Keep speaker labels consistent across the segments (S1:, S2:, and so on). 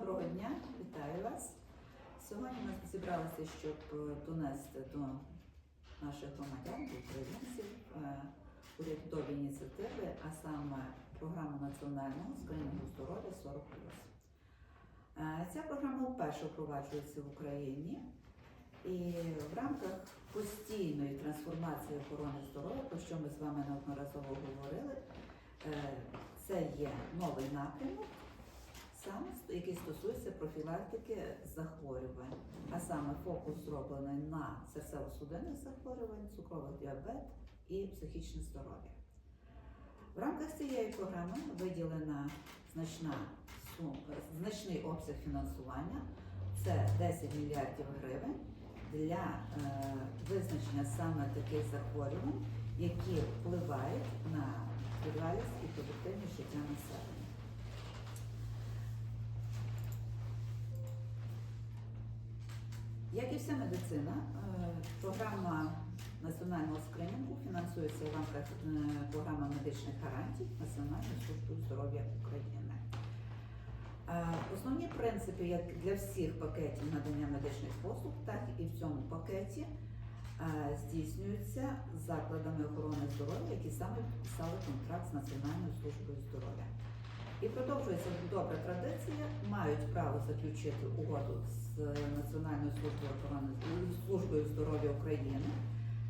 S1: Доброго дня, вітаю вас. Сьогодні ми зібралися, щоб е, донести до наших громадян, до українців е, урядові ініціативи, а саме програму національного скринінгу здоров'я 40 Е, Ця програма вперше впроваджується в Україні і в рамках постійної трансформації охорони здоров'я, про що ми з вами неодноразово говорили, це є новий напрямок, саме який стосується профілактики захворювань, а саме фокус зроблений на серцево-судинних захворювань, цукровий діабет і психічне здоров'я. В рамках цієї програми виділена значна сум- значний обсяг фінансування це 10 мільярдів гривень для е, визначення саме таких захворювань, які впливають на тривалість і продуктивність життя населення. Як і вся медицина, е, програма національного скринінгу фінансується в рамках е, програми медичних гарантій Національної служби здоров'я України. Е, Основні принципи, як для всіх пакетів надання медичних послуг, так і в цьому пакеті здійснюються закладами охорони здоров'я, які саме підписали контракт з Національною службою здоров'я. І продовжується добра традиція, мають право заключити угоду з Національною службою охорони службою здоров'я України,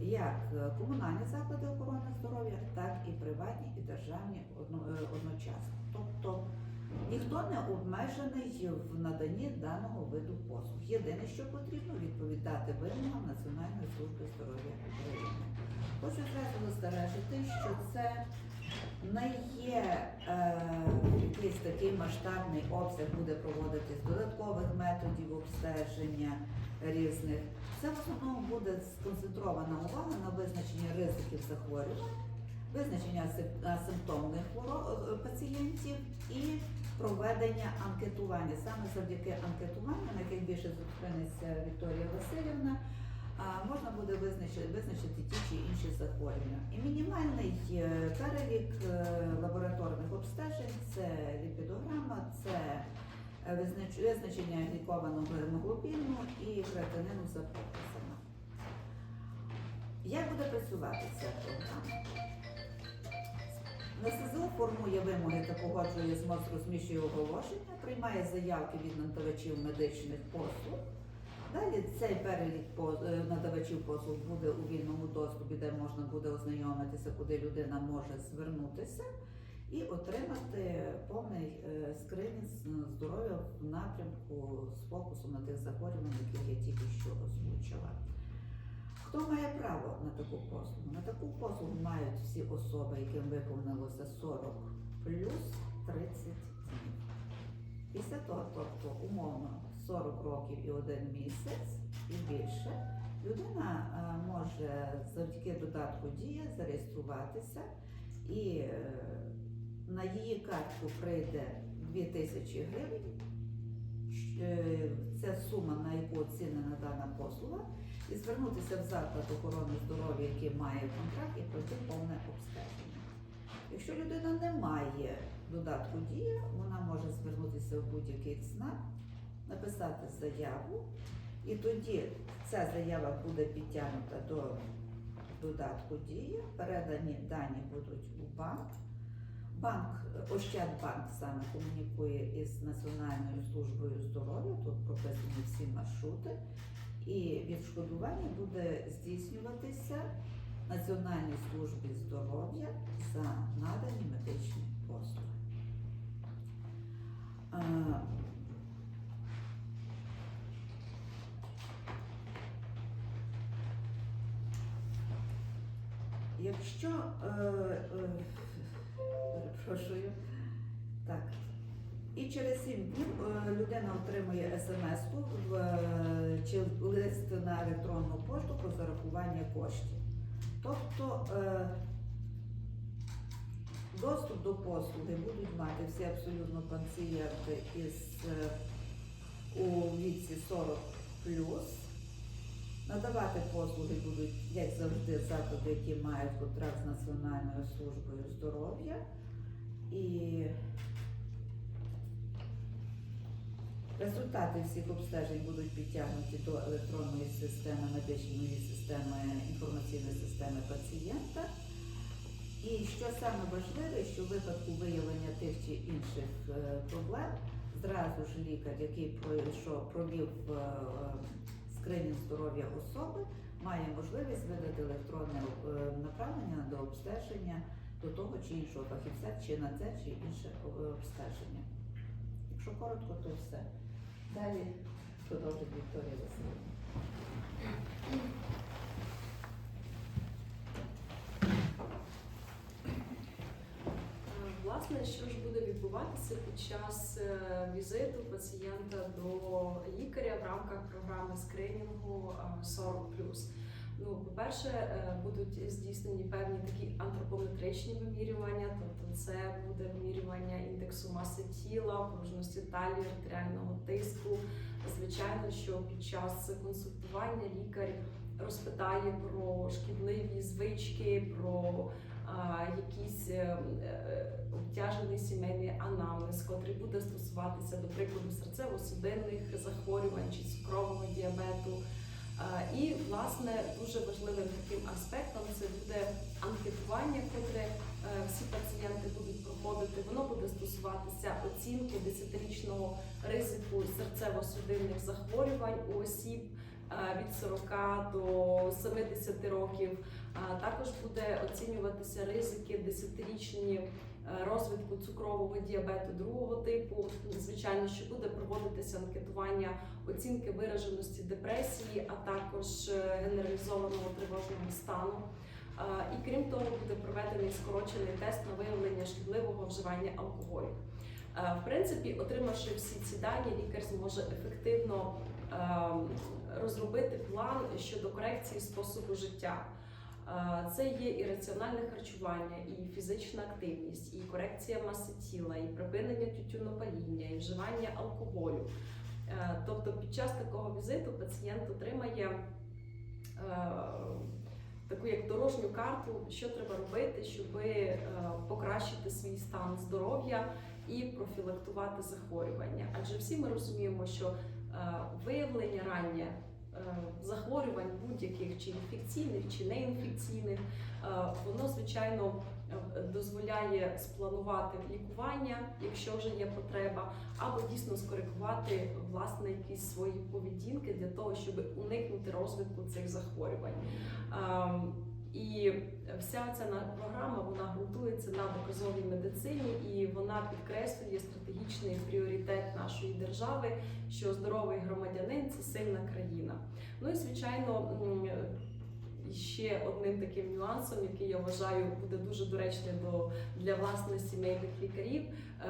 S1: як е, комунальні заклади охорони здоров'я, так і приватні і державні е, одночасно. Тобто ніхто не обмежений в наданні даного виду послуг. Єдине, що потрібно відповідати вимогам Національної служби здоров'я України. Хочу зразу застережити, що це не є е, якийсь такий масштабний обсяг буде проводитись додаткових методів обстеження різних. Це в основному буде сконцентрована увага на визначенні ризиків захворювань, визначення асим- асимптомних хворо- е, пацієнтів і проведення анкетування. Саме завдяки анкетуванню, на яких більше зупиниться Вікторія Васильівна, можна буде визначити, визначити ті чи інші захворювання. І мінімальний е, перелік е, лабораторних обстежень це ліпідограма, це е, визначення глікованого гемоглобіну і креатинину за показами. Як буде працювати ця програма? НСЗУ формує вимоги та погоджує з МОЗ розміщує оголошення, приймає заявки від надавачів медичних послуг. Далі цей перелік е, надавачів послуг буде у вільному доступі, де можна буде ознайомитися, куди людина може звернутися і отримати повний е, скринінг здоров'я в напрямку з фокусом на тих захворювань, які я тільки що озвучила. Хто має право на таку послугу? На таку послугу мають всі особи, яким виповнилося 40 плюс 30 днів. Після того, тобто умовно 40 років і один місяць і більше, людина е, може завдяки додатку Дія зареєструватися і е, на її картку прийде 2000 гривень. Це сума, на яку оцінена дана послуга, і звернутися в заклад охорони здоров'я, який має контракт, і пройти повне обстеження. Якщо людина не має додатку дія, вона може звернутися в будь-який ЦНАП, написати заяву, і тоді ця заява буде підтягнута до додатку дія, передані дані будуть у банк. Банк, Ощадбанк саме комунікує із Національною службою здоров'я, тут прописані всі маршрути, і відшкодування буде здійснюватися Національній службі здоров'я за надані медичні послуги. Якщо е, е, перепрошую, так. І через 7 днів е, людина отримує смс-ку чи лист на електронну пошту про зарахування коштів. Тобто доступ до послуги будуть мати всі абсолютно пацієнти із у віці 40 Надавати послуги будуть, як завжди, заклади, які мають контракт з Національною службою здоров'я. І Результати всіх обстежень будуть підтягнуті до електронної системи медичної системи інформаційної системи пацієнта. І що саме важливе, що в випадку виявлення тих чи інших е, проблем зразу ж лікар, який пройшов, провів скринінг здоров'я особи, має можливість видати електронне е, направлення до обстеження до того чи іншого фахівця, чи на це, чи інше е, обстеження. Якщо коротко, то все. Далі продовжить Вікторія Васильівна.
S2: Е, Власне, що ж буде відбуватися під час е, візиту пацієнта до лікаря в рамках програми скринінгу е, 40 Ну, по-перше, е, будуть здійснені певні такі антропометричні вимірювання, тобто це буде вимірювання індексу маси тіла, пружності талії, артеріального тиску. Звичайно, що під час консультування лікар розпитає про шкідливі звички, про якийсь е, е, обтяжений сімейний анамнез, котрий буде стосуватися, до прикладу, серцево-судинних захворювань чи цукрового діабету. І, власне, дуже важливим таким аспектом це буде анкетування, котре е, всі пацієнти будуть проходити. Воно буде стосуватися оцінки 10-річного ризику серцево-судинних захворювань у осіб від 40 до 70 років. Також буде оцінюватися ризики 10-річні е, розвитку цукрового діабету другого типу. Звичайно, що буде проводитися анкетування оцінки вираженості депресії, а також е, генералізованого тривожного стану. І крім того, буде проведений скорочений тест на виявлення шкідливого вживання алкоголю. Е, В принципі, отримавши всі ці дані, лікар зможе ефективно ем, розробити план щодо корекції способу життя. Е, Це є і раціональне харчування, і фізична активність, і корекція маси тіла, і припинення тютюнопаління, і вживання алкоголю. Е, Тобто під час такого візиту пацієнт отримає е, таку як дорожню карту, що треба робити, щоб покращити свій стан здоров'я і профілактувати захворювання. Адже всі ми розуміємо, що виявлення раннє е, захворювань будь-яких чи інфекційних, чи неінфекційних, е, воно звичайно е, дозволяє спланувати лікування, якщо вже є потреба, або дійсно скоригувати власне якісь свої поведінки для того, щоб уникнути розвитку цих захворювань. І вся ця програма вона ґрунтується на доказовій медицині і вона підкреслює стратегічний пріоритет нашої держави, що здоровий громадянин це сильна країна. Ну і звичайно. Ще одним таким нюансом, який я вважаю буде дуже доречним до для власне сімейних лікарів,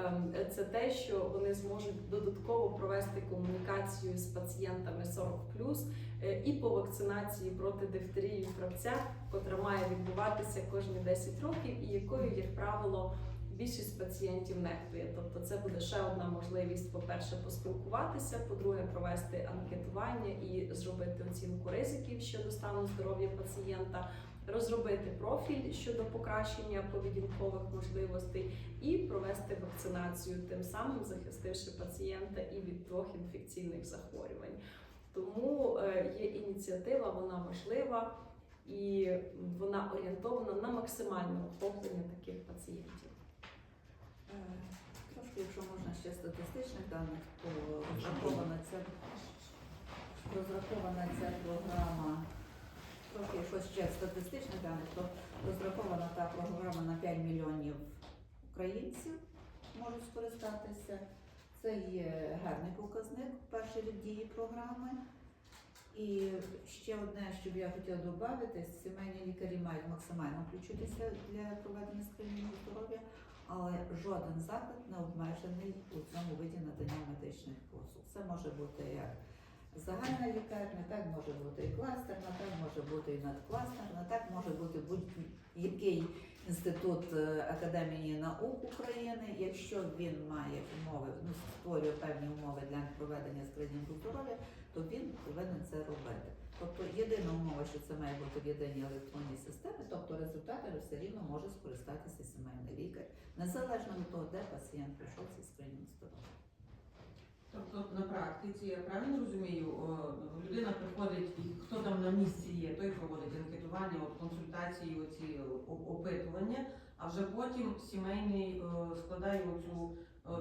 S2: ем, це те, що вони зможуть додатково провести комунікацію з пацієнтами 40+, е, і по вакцинації проти дифтерії правця, котра має відбуватися кожні 10 років, і якою, як правило, більшість пацієнтів нехтує. Тобто, це буде ще одна можливість, по-перше, поспілкуватися, по-друге, провести анкетування і зробити оцінку ризиків щодо стану здоров'я пацієнта. Розробити профіль щодо покращення поведінкових можливостей і провести вакцинацію, тим самим захистивши пацієнта і від двох інфекційних захворювань. Тому е, є ініціатива, вона важлива і вона орієнтована на максимальне охоплення таких пацієнтів.
S1: Е, Трошки, якщо можна ще статистичних даних, то розрахована ця розрахована ця програма. Трохи якщо ще статистичних даних, то розрахована та програма на 5 мільйонів українців можуть скористатися. Це є гарний показник перший рік дії програми. І ще одне, що б я хотіла додати, сімейні лікарі мають максимально включитися для проведення скринінгу здоров'я, але жоден заклад не обмежений у цьому виді надання медичних послуг. Це може бути як загальна лікарня, так може бути і кластерна, так може бути і надкластерна, так може бути будь-який інститут е, Академії наук України, якщо він має умови, ну створює певні умови для проведення скринінгу здоров'я, то він повинен це робити. Тобто єдина умова, що це має бути в єдиній електронній системі, результати все рівно може скористатися сімейний лікар, незалежно від того, де пацієнт пройшов цей скринінг здоров'я.
S3: Тобто на практиці, я правильно розумію, людина приходить, і хто там на місці є, той проводить анкетування, консультації, оці опитування, а вже потім сімейний складає оцю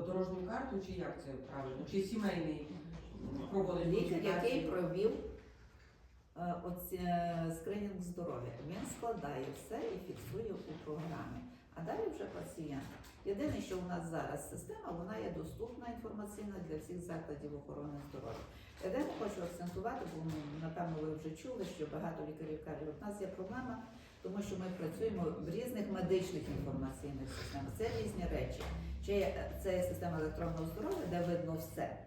S3: дорожню карту, чи як це правильно? Чи сімейний проводить
S1: Лікар, який провів оці, е, скринінг здоров'я, він складає все і фіксує у програмі. А далі вже пацієнт. Єдине, що у нас зараз система, вона є доступна інформаційна для всіх закладів охорони здоров'я. Єдине хочу акцентувати, бо ну, напевно ви вже чули, що багато лікарів кажуть, у нас є проблема, тому що ми працюємо в різних медичних інформаційних системах. Це різні речі. Чи це є система електронного здоров'я, де видно все.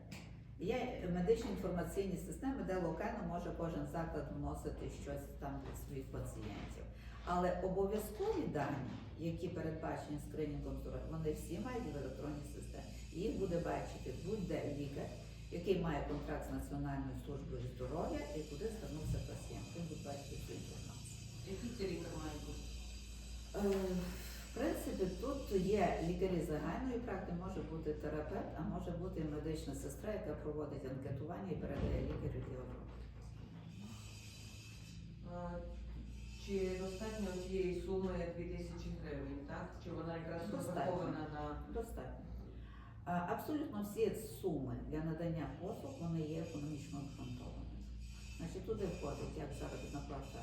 S1: Є медичні інформаційні системи, де локально може кожен заклад вносити щось там для своїх пацієнтів. Але обов'язкові дані, які передбачені скринінгом здоров'я, вони всі мають в електронній системі. Їх буде бачити будь-де лікар, який має контракт з Національною службою здоров'я і куди звернувся пацієнт. Він буде бачити цю інформацію.
S3: Який це лікар має бути?
S1: В принципі, тут є лікарі загальної практики, може бути терапевт, а може бути медична сестра, яка проводить анкетування і передає лікарю обробки.
S3: Чи достатньо цієї суми 2000 гривень, так? Чи вона якраз розрахована на
S1: Достатньо. Абсолютно всі суми для надання послуг вони є економічно обґрунтованими. Значить, туди входить як заробітна плата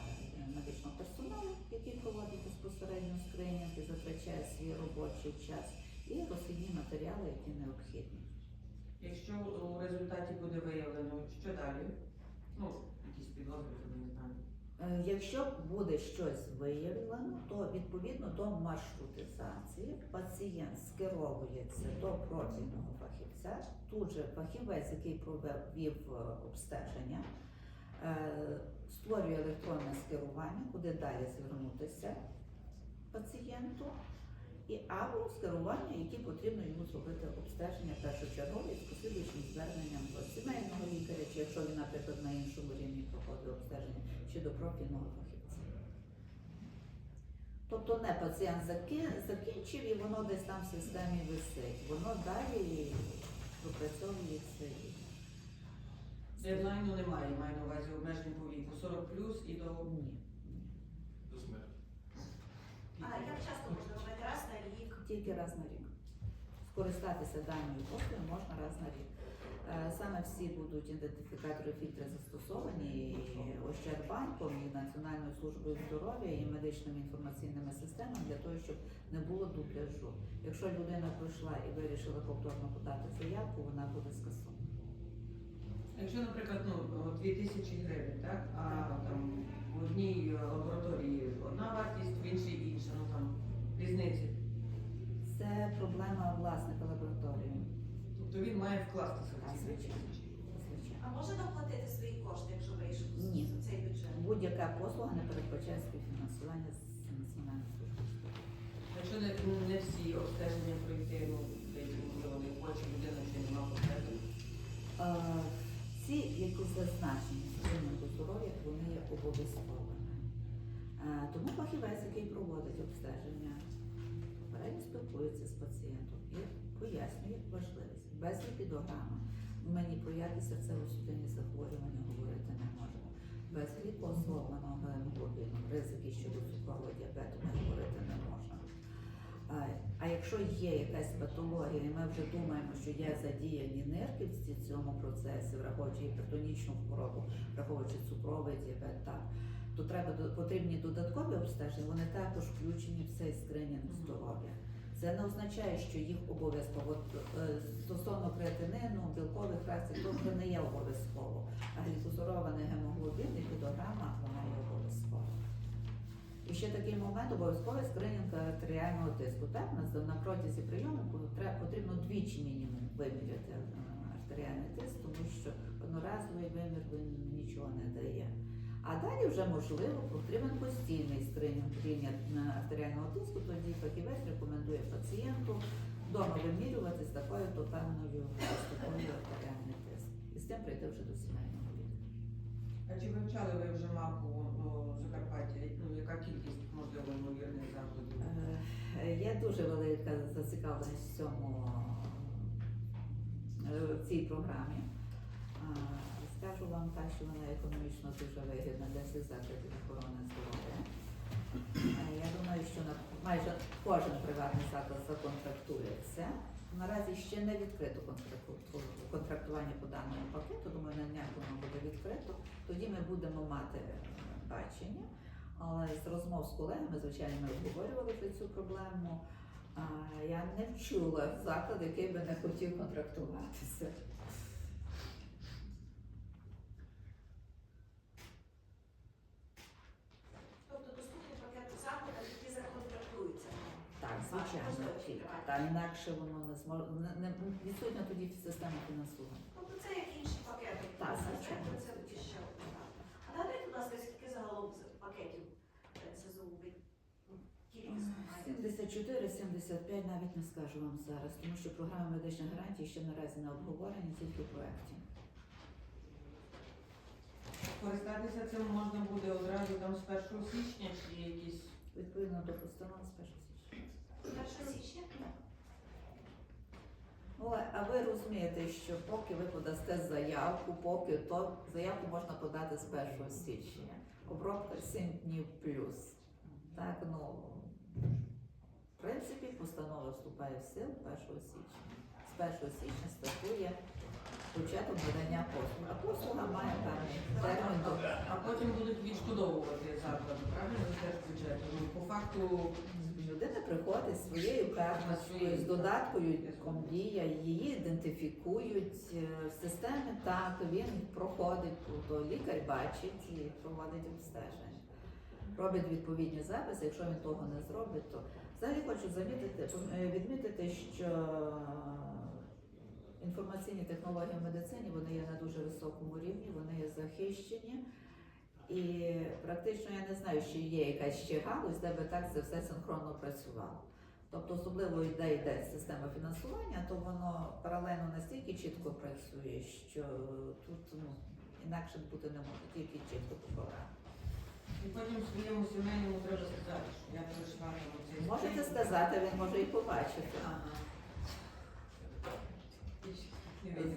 S1: медичного персоналу, який проводить безпосередньо скринінг і затрачає свій робочий час, і розхідні матеріали, які необхідні.
S3: Якщо у результаті буде виявлено, що далі? Ну, якісь підозри, я не знаю.
S1: Е, Якщо буде щось виявлено, то відповідно до маршрутизації пацієнт скеровується до профільного фахівця. Тут же фахівець, який провів е, обстеження, створює електронне скерування, куди далі звернутися пацієнту, і або скерування, які потрібно йому зробити обстеження першочергові з послідуючим зверненням до сімейного лікаря, чи якщо він, наприклад, на іншому рівні проходить обстеження, чи до профільного фахівця. Тобто не пацієнт закінчив і воно десь там в системі висить. Воно далі пропрацьовується. і-
S3: Дедлайну немає, увазі обмежень по віку 40 плюс і до
S1: Ні.
S4: До смерті.
S5: А як часто можна робити раз на рік?
S1: Тільки раз на рік. Скористатися даною послугою можна раз на рік. Е, Саме всі будуть ідентифікатори фільтри застосовані і Ощадбанком, і Національною службою здоров'я, і медичними інформаційними системами для того, щоб не було дубляжу. Якщо людина пройшла і вирішила повторно подати заявку, вона буде скасована.
S3: Якщо, наприклад, ну 2000 гривень, так? А там в одній е, лабораторії одна вартість, в іншій інша, ну там різниці.
S1: Це проблема власника лабораторії.
S3: Тобто він має вкластися в ці
S1: Звичайно.
S3: 2000.
S5: А може доплатити свої кошти, якщо вийшов
S1: Ні.
S5: з цей бюджет?
S1: Будь-яка послуга не передбачає співфінансування з Національної служби.
S3: Якщо не, ну, не всі обстеження пройти, ну деякі можливо не хоче, людина ще нема потреби.
S1: Ці, які зазначені в скринінгу здоров'я, вони є обов'язковими. Тому фахівець, який проводить обстеження, попередньо спілкується з пацієнтом і пояснює важливість. Без ліпідограми ми ні про які серцево-судинні захворювання говорити не можемо. Без глікозованого гемоглобіну, ризики щодо цукрового діабету ми говорити не можемо. А, якщо є якась патологія, і ми вже думаємо, що є задіяні нирки в цьому процесі, враховуючи гіпертонічну хворобу, враховуючи цукровий діабет, так, то треба потрібні додаткові обстеження, вони також включені в цей скринінг здоров'я. Це не означає, що їх обов'язково е, стосовно креатинину, білкових фракцій, то вже не є обов'язково. А глікозорований гемоглобін і підограма вона є. І ще такий момент обов'язковий скринінг артеріального тиску. Так, на, протязі прийому потрібно двічі мінімум виміряти е, артеріальний тиск, тому що одноразовий вимір він нічого не дає. А далі вже можливо потрібен постійний скринінг рівня е, артеріального тиску, тоді фахівець рекомендує пацієнту вдома вимірювати з такою то певною артеріальний тиск. І з тим прийти вже до сімейного.
S3: А чи вивчали ви вже мапу ну, Закарпаття? Ну, яка кількість можливо ймовірних закладів?
S1: Е, Є дуже велика зацікавленість в цьому е, в цій програмі. А, Скажу вам так, що вона економічно дуже вигідна для всіх закладів охорони здоров'я. Е, Я думаю, що на майже кожен приватний заклад законтрактується. Наразі ще не відкрито контракту- контрактування по даному пакету. Думаю, на днях воно буде відкрито. Тоді ми будемо мати е, бачення. Але з розмов з колегами, звичайно, ми обговорювали вже цю проблему. Я не чула заклад, який би не хотів контрактуватися.
S5: Тобто доступний пакет заходів, які законтрактуються.
S1: Так, звичайно,
S5: можливо,
S1: ті. Та інакше воно не зможе не, не відсутня тоді система фінансування.
S5: Тобто це як інші пакети.
S1: Так, звичайно.
S5: Це тоді ще одна. А нагадайте, будь ласка, скільки загалом пакетів е, СЗУ ви ну, кількість
S1: 74, 75 навіть не скажу вам зараз, тому що програма медичних гарантій ще наразі не обговорені, тільки в проєкті.
S3: Користатися цим можна буде одразу там з 1 січня чи якісь
S1: Відповідно до постанови з 1 січня.
S5: 1 січня?
S1: Ну, а ви розумієте, що поки ви подасте заявку, поки то заявку можна подати з 1 січня. Обробка 7 днів плюс. Так, ну, в принципі, постанова вступає в силу 1 січня. З 1 січня стартує початок надання послуг. А послуга має певний термін до
S3: А потім будуть відшкодовувати заклади, правильно теж бюджету. По факту
S1: Людина приходить зі своєю карточкою, з додаткою комдія, її ідентифікують е, в системі, так, він проходить, то лікар бачить і проводить обстеження. Робить відповідні записи, якщо він того не зробить, то взагалі хочу замітити, е, відмітити, що інформаційні технології в медицині вони є на дуже високому рівні, вони є захищені. І практично я не знаю, що є якась ще галузь, де би так це все синхронно працювало. Тобто, особливо йде йде система фінансування, то воно паралельно настільки чітко працює, що тут ну, інакше бути не може, тільки чітко по програмі.
S3: і потім своєму сімейному треба сказати, що я пройшла там оцей
S1: Можете сказати, він може і побачити.
S3: Ага. Себе.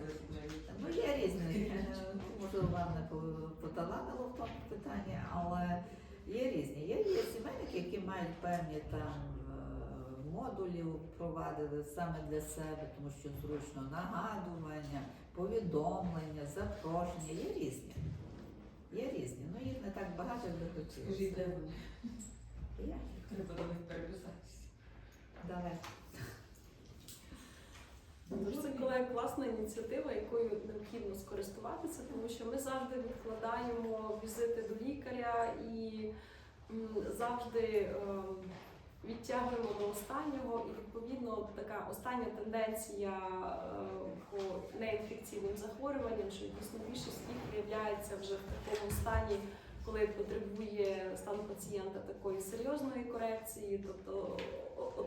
S1: Ну, є різні. е, Можливо, вам не по- поталанило в тому питанні, але є різні. Є, є сімейники, які мають певні там е, модулі впровадили саме для себе, тому що зручно нагадування, повідомлення, запрошення. Є різні. Є різні. Ну їх не так багато, як би
S3: Скажіть,
S1: хотілося.
S3: Треба до них переписатися.
S1: давай.
S2: Це колеги класна ініціатива, якою необхідно скористуватися, тому що ми завжди відкладаємо візити до лікаря і завжди ем, відтягуємо до останнього. І відповідно така остання тенденція е, по неінфекційним захворюванням, що дійсно більшість їх виявляється вже в такому стані, коли потребує стан пацієнта такої серйозної корекції, тобто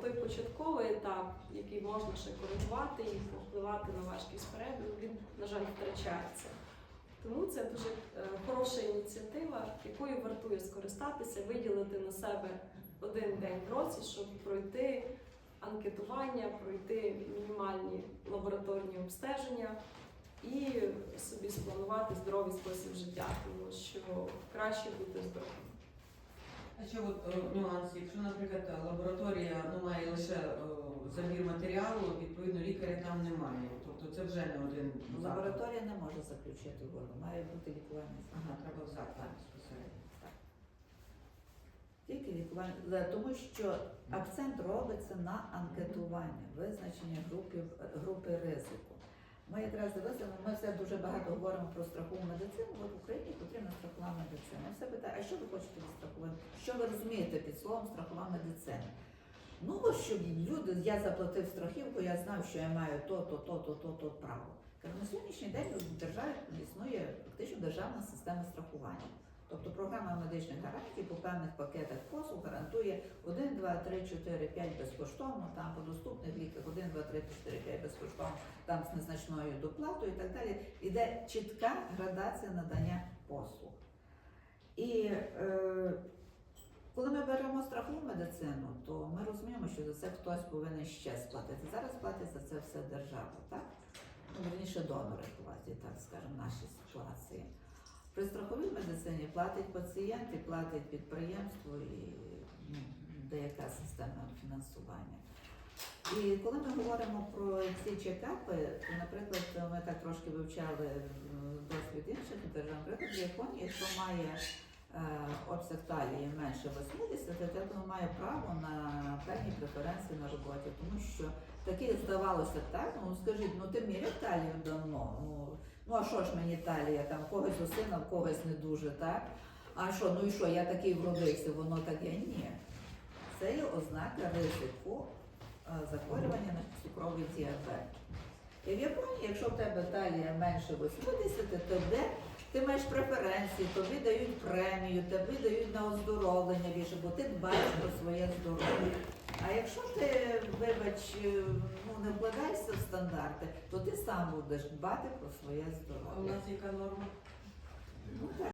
S2: той початковий етап, який можна ще коригувати і впливати на важкість перебігу, він, на жаль, втрачається. Тому це дуже е, хороша ініціатива, якою вартує скористатися, виділити на себе один день в році, щоб пройти анкетування, пройти мінімальні лабораторні обстеження і собі спланувати здоровий спосіб життя, тому що краще бути здоровим.
S3: А ще от е, нюанс, якщо, наприклад, лабораторія ну, має лише е, забір матеріалу, відповідно лікаря там немає. Тобто це вже не один заклад.
S1: Лабораторія не може заключити угоду, має бути лікування.
S3: Ага, треба в заклад безпосередньо.
S1: Тільки лікування, Е, тому що акцент робиться на анкетування, визначення групи, групи ризику. Ми якраз дивилися, ми все дуже багато говоримо про страхову медицину. От в Україні потрібна страхова медицина. Все питає, а що ви хочете від страхової? Що ви розумієте під словом страхова медицина? Ну, щоб люди, я заплатив страхівку, я знав, що я маю то, то, то, то, то, то право. Кажу, на сьогоднішній день в державі існує фактично державна система страхування. Тобто програма медичних гарантій по певних пакетах послуг гарантує 1, 2, 3, 4, 5 безкоштовно, там по доступних ліках 1, 2, 3, 4, 5 безкоштовно, там з незначною доплатою і так далі. Іде чітка градація надання послуг. І е, коли ми беремо страхову медицину, то ми розуміємо, що за це хтось повинен ще сплатити. Зараз платить за це все держава, так? ну, верніше донори платять, так скажемо, в нашій ситуації. При страховій медицині платить пацієнт і платить підприємство і ну, деяка система фінансування. І коли ми говоримо про ці чекапи, то, наприклад, ми так трошки вивчали е, досвід інших держав. Наприклад, в Японії, хто має обсяг талії менше 80, то має право на певні преференції на роботі, тому що таке здавалося так, ну скажіть, ну ти міряв талію давно. Ну, ну а що ж мені талія? Там когось усина, в когось не дуже, так? А що, ну і що, я такий вродився, воно таке? Ні. Це є ознака ризику е, захворювання на цукровий діабет. І в Японії, якщо в тебе талія менше 80, то де ти маєш преференції, тобі дають премію, тобі дають на оздоровлення більше, бо ти дбаєш про своє здоров'я. А якщо ти, вибач, е, ну не вкладаєшся в стандарти, то ти сам будеш дбати про своє здоров'я.
S3: А у нас яка норма?